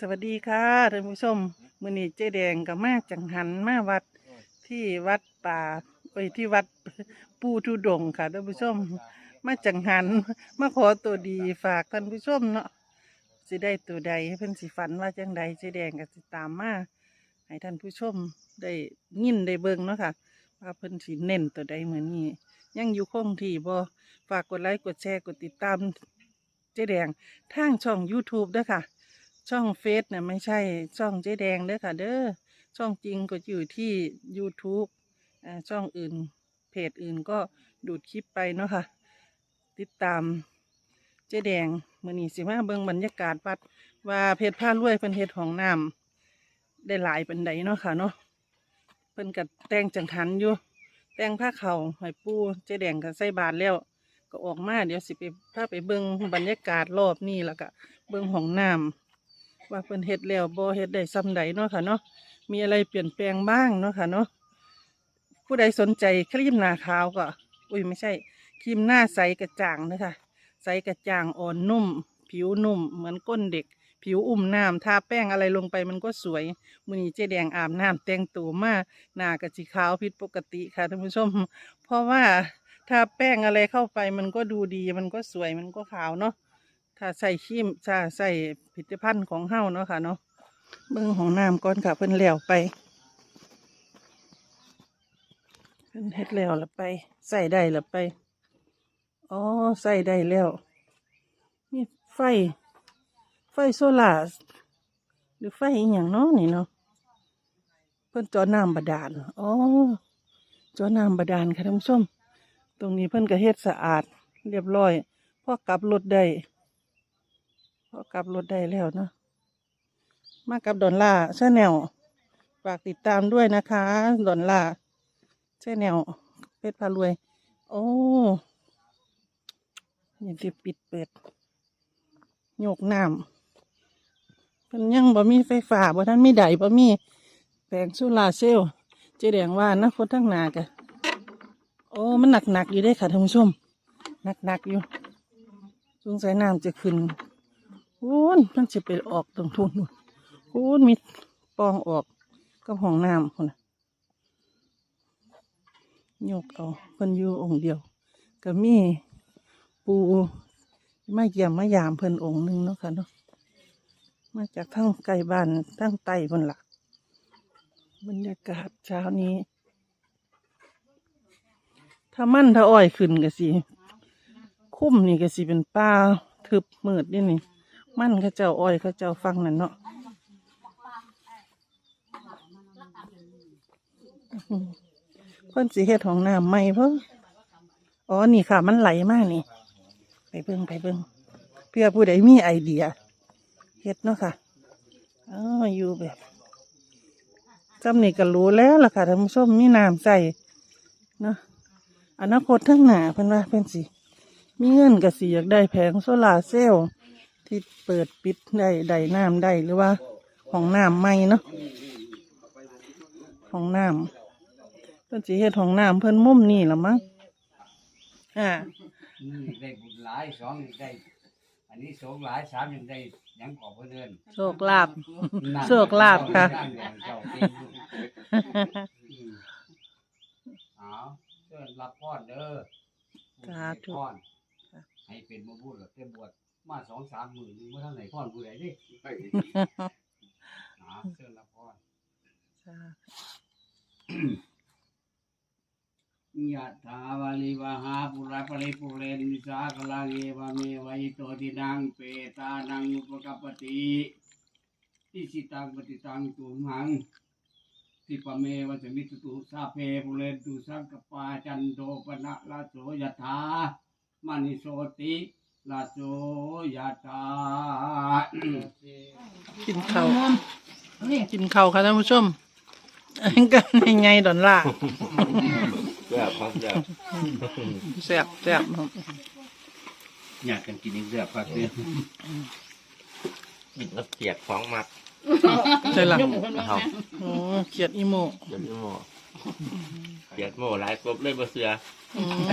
สวัสดีค่ะท่านผู้ชมมือนี้เจ๊แดงกับมาจังหันมาวัดที่วัดป่าเอ้ยที่วัดปูทุดงค่ะท่านผู้ชม มาจังหันมาขอตัวดีฝากท่านผู้ชมเนาะสิได้ตัวใดเพิ่นสิฝันว่าจังใดเจ๊แดงก็สิตามมาให้ท่านผู้ชมได้ยินได้เบิ่งเนาะค่ะว่าเพิ่นสิเน้นตัวใดเหมือนนี้ยังอยู่คงที่บ่ฝากกดไลค์กดแชร์กดติดตามเจ๊แดงทางช่อง YouTube ด้วยค่ะ ช่องเฟซเนี่ยไม่ใช่ช่องเจ๊แดงเด้อค่ะ เด้อช่องจริงก็อยู่ที่ YouTube ช่องอื่นเพจอื่นก็ดูดคลิปไปเนาะค่ะ ติดตามเจ๊แดงมือนี้สิมาเบิงบรรยากาศวัด ว่าเพจผ้ารวยเพิ่นเฮ็ดของน้ำได้หลายเปานใดเนาะค่ะเนาะเพิ่นก็แต่งจังหันอยู่ แต่งผ้าเขาวให้ปูเจ๊แดงก็ใส่บาทแล้ว ก็ออกมาเดี๋ยวสิไปพาไปเบิงบรรยากาศรอบนี้แล้วก็เบิงของน้ำ ว่าเพิ่นเฮ็ดแล้วบ่เฮ็ดได้ซ้ำใดเนาะค่ะเนาะมีอะไรเปลี่ยนแปลงบ้างเนาะค่ะเนาะผู้ใดสนใจครีมหน้าขาวก็ อุ้ยไม่ใช่ครีมหน้าใสกระจ่างนะคะใสกระจ่างอ่อนนุ่ม ผิวนุ่ม เหมือนก้นเด็ก ผิวอุ่มน้ำทาแป้งอะไรลงไปมันก็สวยมือนี้เจ๊แดงอาบน้ำแต่งตัวมาหน้ากระจิขาวผิดปกติค่ะท่านผู้ชม เพราะว่าถ้าแป้งอะไรเข้าไปมันก็ดูดีมันก็สวยมันก็ขาวเนาะ ถ้าใส่ครีมถ้าใส่ผลิตภัณฑ์ของเฮาเนาะค่ะเนาะเบิ่งของน้ำก่อนค่ะเพิ่นแล้วไปเพิ่นเฮ็ดแล้วละไป ใส่ได้ละไปอ๋อใส่ได้แล้วนี่ไฟ ไฟโซล่าร์หรือไฟอย่างเนาะนี่เนาะเพิ่นจอน้ำบาดาลอ๋อจอน้ำบาดาลค่ะท่านผู้ชม ตรงนี้เพิ่นก็เฮ็ดสะอาด เรียบร้อยพอกลับรถได้ พอกลับรถได้แล้วเนาะมากับดอนล่าชาแนลฝากติดตามด้วยนะคะดอนล่าชาแนลเพชรพารวย โอ้ยังสิปิดเปิดโยกน้ำเพิ่นยังบ่มีไฟฟ้าบ่ทันมีใดบ่มีแผงโซลาเซลล์เจแดงว่านะคนทั้งนากะโอ้มันหนักหนักอยู่ได้ค่ะท่านผู้ชมหนักหนักอยู่สงสัยน้ำจะขึ้น โอ้นมันจะไปออกตรงทุ่นนู่นโอ้นมีปองออกก็ห้องน้ำคนยกเอาเพิ่นอยู่องค์เดียวก็มีปูมาเยี่ยมมายามเพิ่นองค์หนึ่งเนาะค่ะเนาะมาจากทั้งไกลบ้านทั้งไต้เพิ่นล่ะบรรยากาศเช้านี้ ถ้ามั่นถ้าอ้อยขึ้นก็สิ คุ้มนี่ก็สิเป็นป่าทึบมืดนี่นี่ มันเขาเจ้าอ้อยเขาเจ้าฟังนั่นเนาะเพิ่นสิเฮ็ดของน้ำใหม่เพิ่งอ๋อ นี่ค่ะ มันไหลมากนี่ ไปเบิ่งไปเบิ่งเพื่อผู้ใดมีไอเดียเฮ็ดเนาะค่ะอ๋ออยู่แบบจำนี่ก็รู้แล้วล่ะค่ะท่านผู้ชมมีน้ำใส่เนาะอนาคตทั้งหนาเพิ่นว่าเพิ่นสิมีเงินก็สิอยากได้แผงโซลาเซลล์ ที่เปิดปิดได้ได้น้ำได้หรือว่าของน้ำใหม่เนาะของน้ำเพิ่นสิเฮ็ดของน้ำเพิ่นมุมนี่ละมั้งอ่าหนึ่งได้บุญหลายสองได้อันนี้สองหลายสามยังได้หยังขอบเดินโชคลาภโชคลาภค่ะเอาเชิญรับพรเด้อสาธุพรให้เป็นมาบุญหรือเต็มบวช มาสองสามหมื่นเมื่อท่านไหนพรผู้ใดดิเอาเชิญรับพรยะถาวาลิวหาปุระปริปุเรนวิสาคลังเอวเมวัยโตตินังเปตานังอุปกัปปติทิสิตังปฏิตังตุมหังทิปะเมวัสมิตตุสาเพปุเรนตุสังกปาจันโทปนะลาโสยถามณิโสติ ลาโสยถากินข้าวกินข้าวค่ะท่านผู้ชมอันก็ในไงดอนล่าแบบครับแบบแซ่บแซ่บครับอยากกันกินอีกเรื่องพักเนี่ยกินแล้วเกลียดฟ้องมัดใช่ละนะครับโอ้เขียดอีโมเกลียดโม่เกลียดโม่หลายกบเลยบ่เสืออืม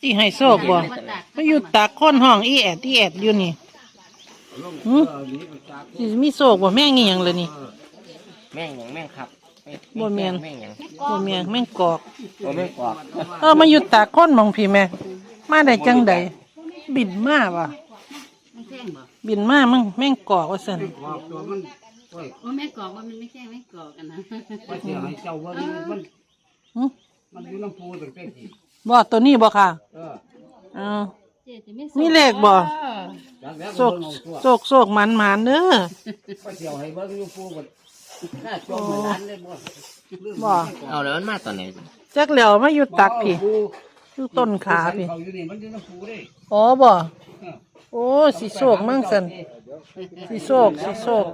ที่ให้โชคบ่มาอยู่ตากค้นห้องอีแอดอีแอดอยู่นี่หืมเออนี่มันจากสิมีโศกบ่แม่งอีหยังเลยนี่ แม่งหยังแม่งครับบ่แม่น แม่งหยังบ่แม่งแม่งกอก บ่แม่งกอกเออมาอยู่ตากก้นมองพี่แม่ มาได้จังใดบินมาว่ะมันแข้งบ่บินมามั่งแม่งกอกว่าซั่นว่าตัวมันโอ้ยว่าแม่กอกว่ามันไม่แข้งไม่กอกกันนะว่าเสียให้เจ้าว่ามันหึมันอยู่น้ำปูตั้งแต่ที่ บ่ตัวนี้บ่ค่ะเออเออเจ๊จะไม่มีเลขบ่ จากแล้วโศก็กเบิ่งเอาตัวโศกโศกมันมันเด้อว่าเสียให้เบิ่งอยู่ปูก็น่าจมเหมือนนั้นเลยบ่บ่ เอาแล้วมันมาตอนไหนจักแล้วมาอยู่ตักพี่ปูอยู่ต้นขาพี่เขาอยู่นี่มันอยู่น้ำปูเด้อ๋อบ่เออโอ้สิโศกมั่งซั่นสิโศกสิโศก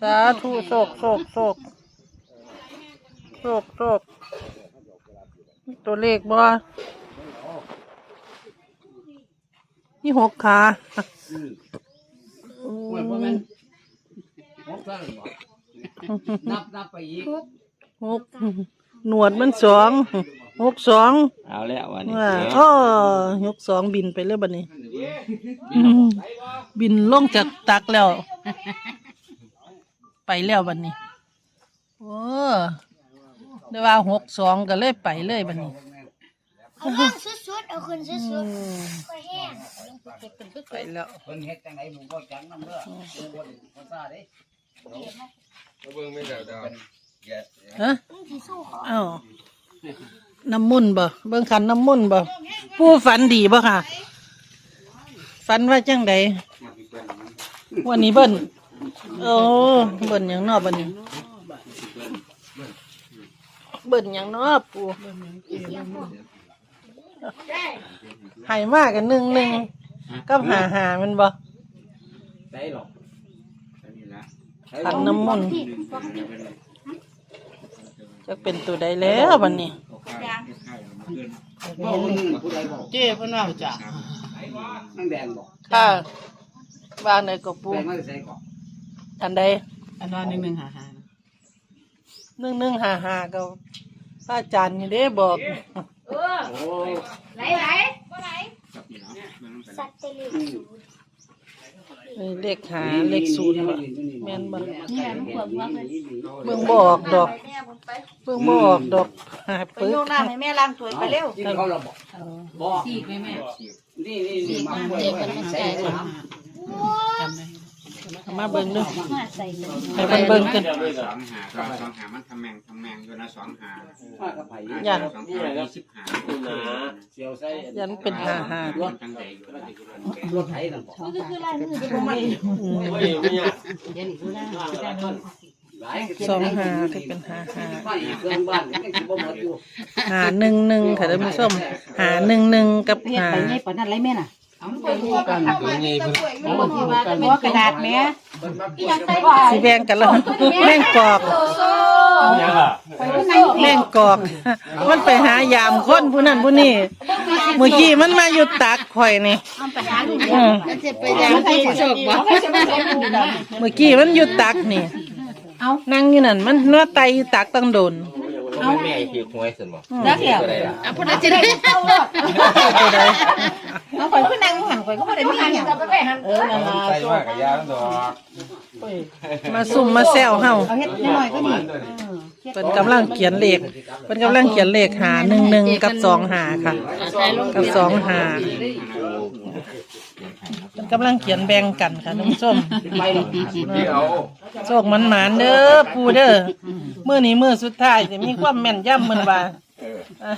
สาธุโศกโศกโศกโศกโศกมี ตัวเลขบ่นี่หกขาอืมโอ้โอ้ยบ่แม่นหกเท่าไหร่บ่นับนับไปอีกหกหนวดมันสองหกสองเอาแล้ววันนี้ว่าอ้อยกสองบินไปเลยบัดนี้อืมบินลงจากตักแล้ว ไปแล้วบัดนี้โอ้ ได้ว่าหกสองก็เลยไปเลยบัดนี้เอาล่างสุดๆเอาขึ้นสุดอืมๆค่อยแห้งไปแล้ว เพิ่นเฮ็ดจังไดหมู่บ่จังนำเด้อเพิ่นบ่ได้ภาษาเด้ฮะมันสีสู้เขาอ้าวน้ำมุ่นต์บ่เบิ่งขันน้ำมุ่นต์บ่ผู้ฝันดีบ่ค่ะ ฝันว่าจังใดวันนี้เบิ่นโอ้เบิ่นหยังนอบัดนี้ เบิ่นหยังนอปูใหายมากกันหนึ่งหนึ่งกับหาหามันบ่ ได้หรอกอันนี้ละขันน้ำมนต์ จะเป็นตัวใดแล้วบัดนี้บ่ผู้ใดบอกเจ้เพิ่นว่าจ้ะนั่งแดงบอกค่ะบ้านไหนก็ปูแดงมาใส่ก่อนอันใดอันนั้นหนึ่งหนึ่งหาหา หนึ่งหนึ่งหาหาก็พระอาจารย์นี่เด้บอกโอ้ยไหลไหลไหลสัตว์เตลิดนี่เลขหาเลขศูนย์บ่แม่นบ่นี่แหละมันปวดหัวเลยเบิ่งบ่ออกดอกเบิ่งบ่ออกดอกหาไปปึ๊กโยงน้ำให้แม่ล้างถ้วยไปเร็วกินเขาเราบอกบอกซีกไหมแม่นี่นี่นี่มาเพื่อนใส่ก่อนจำได้ เอามาเบิ่งดูมาใส่เลยให้เบิ่งเบิ่งกันสองหาก็สองหามันทำแมงทำแมงอยู่นะสองหามากับไผ่ยันสองหายี่สิบหาเสียวใส่ยันเป็นหาหารถจังใดอยู่รถไถนั่นบอกมันก็คือลายมือจะไม่อืมเดี๋ยวนี้คือลายจะได้หลายสองหาที่เป็นหาหาบ้านอีกเครื่องบ้านยังสิบ่หมดอยู่หาหนึ่งหนึ่งค่ะท่านผู้ชมหาหนึ่งหนึ่งกับเฮ็ดหาไปไงปานนั้นไรแม่น่ะ เอาไปคู่กันเอาบางทีว่าหัวกระดาษแม่สีแดงกันแล้วแม่งกอกแม่งกอก มันไปหายามคนผู้นั้นผู้นี้เมื่อกี้มันมาอยู่ตักข่อยนี่เมื่อกี้มันอยู่ตักนี่เอานั่งอยู่นั่นมันนัวไตอยู่ตักตั้งโดน เอาแม่ถือหวยสนบ่แล้วเดี๋ยวตัวใดล่ะเอาพอจะได้ตัวใดเอาข่อยขึ้นนั่งหันข่อยก็ไม่ได้มีอย่างเออนั่นล่ะใส่มากกับยาดอกมาซุ่มมาแซวเฮาเอาเฮ็ดน้อยๆก็ดีเป็นกำลังเขียนเลขเป็นกำลังเขียนเลขหาหนึ่งหนึ่งกับสองหาค่ะ กับสองหาเป็น กำลังเขียนแบ่งกันค่ะท่านผู้ชมไปหรอกโชคมันหมานๆเด้อปูเด้อมื้อนี้มื้อสุดท้ายจะมีความแม่นยำมันว่าอะ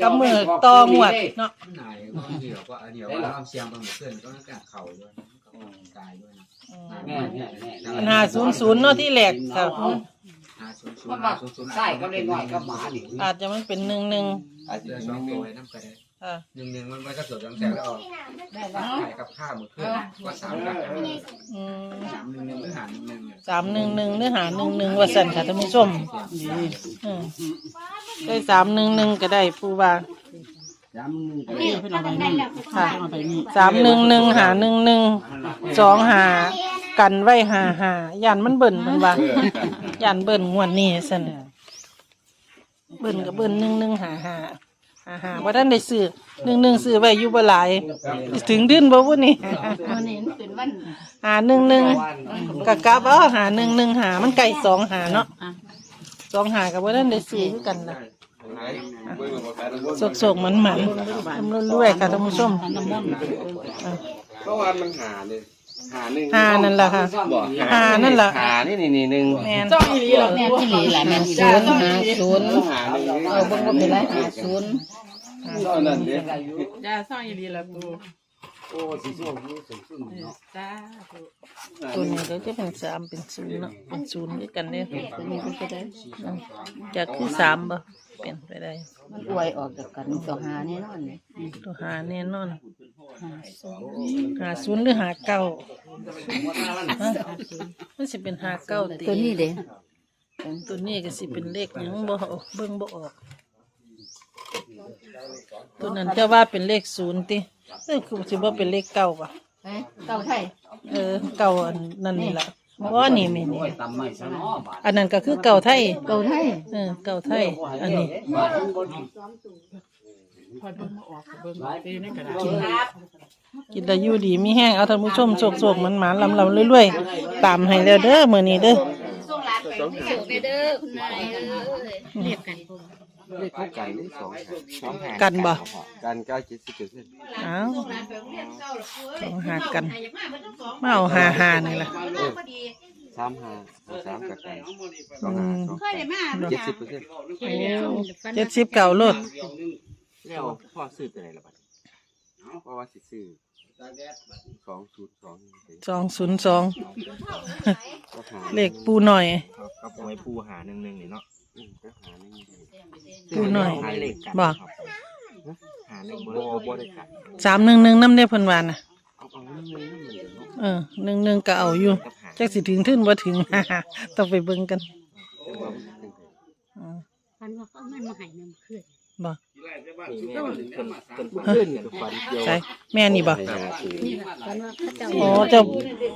กับมือตองวดเนาะหน่ายก็เดี๋ยวก็เดี๋ยวก็เอาเสียงบางเพื่อนก็ต้องการเข่าด้วยกายด้วยนะแม่แม่แม่ปัญหาศูนย์ศูนย์เนาะที่แหลกค่ะหาศูนย์ศูนย์หาศูนย์ศูนย์ใส่ก็เล็กน้อยก็หมาดิอาจจะมันเป็นหนึ่งหนึ่งอาจจะสองตัวน้ำกระเด็น ค่ะหนึ่งหนึ่งมันมันก็สดจังแสงแล้วออกขายกับข้าวมือเพื่อนก็สามกับอืมสามหนึ่งหนึ่งหรือหาหนึ่งหนึ่งสามหนึ่งหนึ่งหรือหาหนึ่งหนึ่งว่าสั่นค่ะท่านผู้ชมอืมได้สามหนึ่งหนึ่งก็ได้ปูว่าย้ำนึงก็นี่เป็นอะไรนี่ค่ะเอาไปนี่สามหนึ่งหนึ่งหาหนึ่งหนึ่งสองหากันไว้หาหายันมันเบิ่นมันว่ายันเบิ่นงวดนี้สั่นเบิ่นกับเบิ่นหนึ่งหนึ่งหาหา อ่าฮะว่าท่านได้ซื้อหนึ่งหนึ่งซื้อไว้อยู่บ่หลาย ถึงดื้นบ่วุ้นี่วันนี้มันเป็นวันหาหนึ่งหนึ่งกะกลับเอาหาหนึ่งหนึ่งหามันไก่สองหาเนาะสองหากับว่าท่านได้ซื้อคือกันนะสกๆมันมันๆทำรวยๆค่ะท่านผู้ชม เพราะว่ามันหาเลย หาหนึ่งหานั่นล่ะค่ะ บอกหานั่นล่ะ หานี่นี่นี่หนึ่งแม่นแม่ที่หลีแหละแม่ศูนย์หาศูนย์หาหนึ่งเออเบิ่งบ่เป็นไรหาศูนย์เท่านั้นเด้ยาซ่องอีหลีละปูโอ้สีส้มนี่สูงขึ้นเนาะจ้าตัวนี้ก็จะเป็นสามเป็นศูนย์เนาะเป็นศูนย์ด้วยกันเนี่ยตัวนี้ก็ได้จากคือสามบ่เปลี่ยนไปได้มันอวยออกจากกันตัวหาแน่นอนตัวหาแน่นอน หาศูนย์หาศูนย์หรือหาเก้าฮะมันสิเป็นหาเก้าติตัวนี้เด้ตัวนี้ก็สิเป็นเลขหยังบ่ออกเบิ่งบ่ออก ตัวนั้นจะว่าเป็นเลขศูนย์ติเออคือสิบ่เป็นเลขเก้าป่ะเอ้ยเก้าไทยเออเก้าอันนั่นนี่ล่ะว่านี่แม่นี่โอ้ยตำไม่ซะเนาะบาดอันนั้นก็คือเก้าไทยเก้าไทย เออเก้าไทย อันนี้ บาดมันบ่ พอเบิ่งมาออกก็เบิ่งตีในกระดาษกินได้อยู่ดีมีแห้งเอาท่านผู้ชมโศกๆมันหมานลำลำเรื่อยๆ ตามให้แล้วเด้อมื้อนี้เด้อส่งหลานไปโรงเรียนเด้อคุณนายเอ้ยเรียกกันเลขเข้ากันเลขสองสองหากันบ่กันเก้าเจ็ดสิบเจ็ดเส้นอ้าวส่งหลานไปโรงเรียนเก้าหรอกเว้ยต้องหากันหายากมากมันต้องสองมาเอาหาหานี่ล่ะพอดีสามหาสามกับกันสองหาสองเคยได้มาเจ็ดสิบเปอร์เซ็นต์เจ็ดสิบเก่าโลด แล้วพ่อซื้อตัวไหนล่ะบัดเพราะว่าสิซื้อสองศูนย์สองสองศูนย์สองก็หาเลขปูหน่อย ก็ปล่อยปูหาหนึ่งหนึ่งนี่เนาะอืมก็หาหนึ่งปูหน่อยหาเลขกันบ่ครับหาหนึ่งโบบ่โบได้กันสามหนึ่งหนึ่งน้ำได้เพิ่นว่าน่ะเอาเอาหนึ่งหนึ่งหนึ่งเนาะเออหนึ่งหนึ่งก็เอาอยู่กับหาจักสิถึงทึ่นบ่ถึง ต้องไปเบิ่งกันแต่ว่ามันเป็น อืมฟันว่าเขามันมาหายน้ำขึ้นบ่ ขึ้นกับฟันเดียวใช่แม่นี่บ่หาศูนย์นี่ล่ะฟันว่าเขาเจ้าอ๋อเจ้า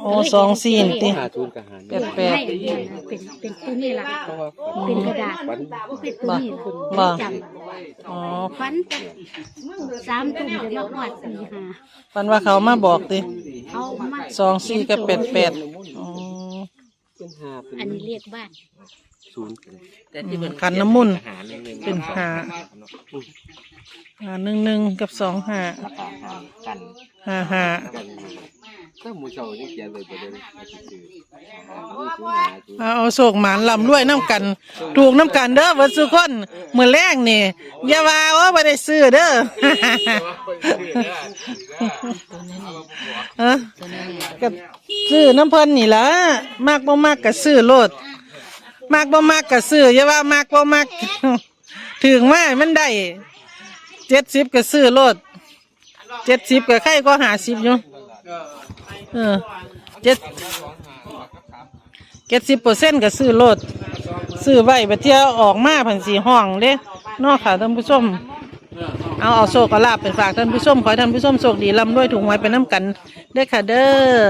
อ๋อสองสี่นี่ติหาศูนย์กับหาแปดแปด เป็นเป็นตัวนี้ล่ะ เพราะว่าเป็นกระดาษฝันเป็นตัวนี้ล่ะบ่ จอ๋อำฟันสามตุ่มเดี๋ยวมาหอดสี่หาปันว่าเขามาบอกติเขามาสองสี่กับแปดแปดอ๋อเป็นหาเป็นอันนี้เรียกบ้าน ศูนย์กันแต่ที่เป็นขันน้ำมุนต์ หาหนึ่งหนึ่งเป็นหาหาหนึ่งหนึ่งกับสองหาราคาหากันหาหากันถ้าหมูเจ้านี่เขียนเลยประเด็นไม่ใช่ชื่อเอาเอาโศกหมานลำด้วยน้ำกัน ถูกน้ำกันเด้อเบิดสุคนเมื่อแรกนี่อย่าว่าว่าไม่ได้ซื้อเด้อ เออก็ซื้อน้ำเพิ่นนี่ละมากบ่มากก็ซื้อโลด มากบ่มากก็ซื้ออย่าว่ามากบ่มากถึงว่ามันได้เจ็ดสิบก็ซื้อโลดเจ็ดสิบก็ใครก็หาสิบอยู่เออเจ็ดเจ็ดสิบเปอร์เซ็นต์ก็ซื้อโลดซื้อไว้ไปเที่ยวออกมาผันสีห้องเด้นอกค่ะท่านผู้ชมเอาเอาโชคเอาลาบไปฝากท่านผู้ชมขอให้ท่านผู้ชมโชคดีร่ำรวยถูกหวยไปน้ำกันเด้อค่ะเด้อ